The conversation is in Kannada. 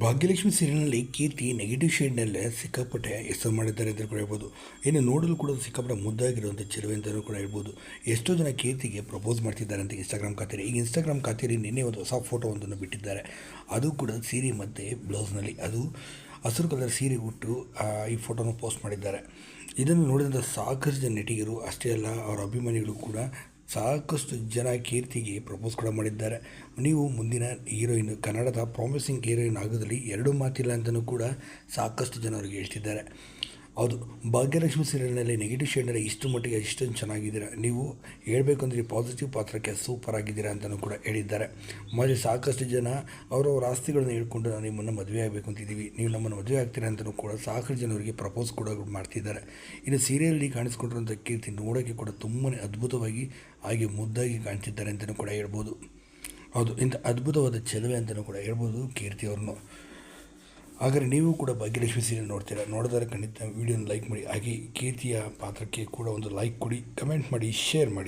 ಭಾಗ್ಯಲಕ್ಷ್ಮಿ ಸೀರಿಯಲ್ನಲ್ಲಿ ಕೀರ್ತಿ ನೆಗೆಟಿವ್ ಶೇಡ್ನಲ್ಲೇ ಸಿಕ್ಕಾಪಟ್ಟೆ ಹೆಸರು ಮಾಡಿದ್ದಾರೆ ಅಂತ ಕೂಡ ಹೇಳ್ಬೋದು. ಇನ್ನು ನೋಡಲು ಕೂಡ ಸಿಕ್ಕಾಪಟ್ಟೆ ಮುದ್ದಾಗಿರುವಂಥ ಚೆಲುವೆ ಅಂತಲೂ ಕೂಡ ಹೇಳ್ಬೋದು. ಎಷ್ಟೋ ಜನ ಕೀರ್ತಿಗೆ ಪ್ರಪೋಸ್ ಮಾಡ್ತಿದ್ದಾರೆ ಅಂತ ಇನ್ಸ್ಟಾಗ್ರಾಮ್ ಖಾತೆಯಲ್ಲಿ ಈಗ ಇನ್ಸ್ಟಾಗ್ರಾಮ್ ಖಾತೆಯಲ್ಲಿ ನಿನ್ನೆ ಒಂದು ಹೊಸ ಫೋಟೋ ಒಂದನ್ನು ಬಿಟ್ಟಿದ್ದಾರೆ. ಅದು ಕೂಡ ಸೀರೆ ಮತ್ತು ಬ್ಲೌಸ್ನಲ್ಲಿ ಅದು ಹಸಿರು ಕಲರ್ ಸೀರೆ ಉಟ್ಟು ಈ ಫೋಟೋನ ಪೋಸ್ಟ್ ಮಾಡಿದ್ದಾರೆ. ಇದನ್ನು ನೋಡಿದಂಥ ಸಾಕಷ್ಟು ಜನ ನೆಟಿಗರು, ಅಷ್ಟೇ ಅಲ್ಲ, ಅವರ ಅಭಿಮಾನಿಗಳು ಕೂಡ ಸಾಕಷ್ಟು ಜನ ಕೀರ್ತಿಗೆ ಪ್ರಪೋಸ್ ಕೂಡ ಮಾಡಿದ್ದಾರೆ. ನೀವು ಮುಂದಿನ ಹೀರೋಯಿನ್ ಕನ್ನಡದ ಪ್ರಾಮಿಸಿಂಗ್ ಹೀರೋಯಿನ್ ಆಗೋದ್ರಲ್ಲಿ ಎರಡು ಮಾತಿಲ್ಲ ಅಂತಲೂ ಕೂಡ ಸಾಕಷ್ಟು ಜನ ಅವ್ರಿಗೆ ಹೇಳ್ತಿದ್ದಾರೆ. ಹೌದು. ಭಾಗ್ಯಲಕ್ಷ್ಮಿ ಸೀರಿಯಲ್ನಲ್ಲಿ ನೆಗೆಟಿವ್ ಶೇಡ್ನಲ್ಲಿ ಇಷ್ಟು ಮಟ್ಟಿಗೆ ಇಷ್ಟೊಂದು ಚೆನ್ನಾಗಿದ್ದೀರಾ? ನೀವು ಹೇಳಬೇಕು ಅಂದರೆ ಪಾಸಿಟಿವ್ ಪಾತ್ರಕ್ಕೆ ಸೂಪರ್ ಆಗಿದ್ದೀರಾ ಅಂತಲೂ ಕೂಡ ಹೇಳಿದ್ದಾರೆ. ಮೊದಲು ಸಾಕಷ್ಟು ಜನ ಅವರವ್ರ ಆಸ್ತಿಗಳನ್ನು ಹೇಳ್ಕೊಂಡು ನಾವು ನಿಮ್ಮನ್ನು ಮದುವೆ ಆಗಬೇಕು ಅಂತಿದ್ದೀವಿ ನೀವು ನಮ್ಮನ್ನು ಮದುವೆ ಆಗ್ತೀರಾ ಅಂತಲೂ ಕೂಡ ಸಾಕಷ್ಟು ಜನರಿಗೆ ಪ್ರಪೋಸ್ ಕೂಡ ಮಾಡ್ತಿದ್ದಾರೆ. ಇನ್ನು ಸೀರಿಯಲ್ಲಿ ಕಾಣಿಸ್ಕೊಂಡಿರುವಂಥ ಕೀರ್ತಿ ನೋಡೋಕ್ಕೆ ಕೂಡ ತುಂಬಾ ಅದ್ಭುತವಾಗಿ ಹಾಗೆ ಮುದ್ದಾಗಿ ಕಾಣ್ತಿದ್ದಾರೆ ಅಂತಲೂ ಕೂಡ ಹೇಳ್ಬೋದು. ಹೌದು, ಇಂಥ ಅದ್ಭುತವಾದ ಚೆಲುವೆ ಅಂತಲೂ ಕೂಡ ಹೇಳ್ಬೋದು ಕೀರ್ತಿ ಅವ್ರನ್ನು. ಹಾಗಾದರೆ ನೀವು ಕೂಡ ಭಾಗ್ಯಲಕ್ಷ್ಮಿ ಸೀರಿಯಲ್ ನೋಡ್ತೀರಾ? ನೋಡಿದರೆ ಖಂಡಿತ ವಿಡಿಯೋನ ಲೈಕ್ ಮಾಡಿ. ಹಾಗೆ ಕೀರ್ತಿಯ ಪಾತ್ರಕ್ಕೆ ಕೂಡ ಒಂದು ಲೈಕ್ ಕೊಡಿ ಕಮೆಂಟ್ ಮಾಡಿ ಶೇರ್ ಮಾಡಿ.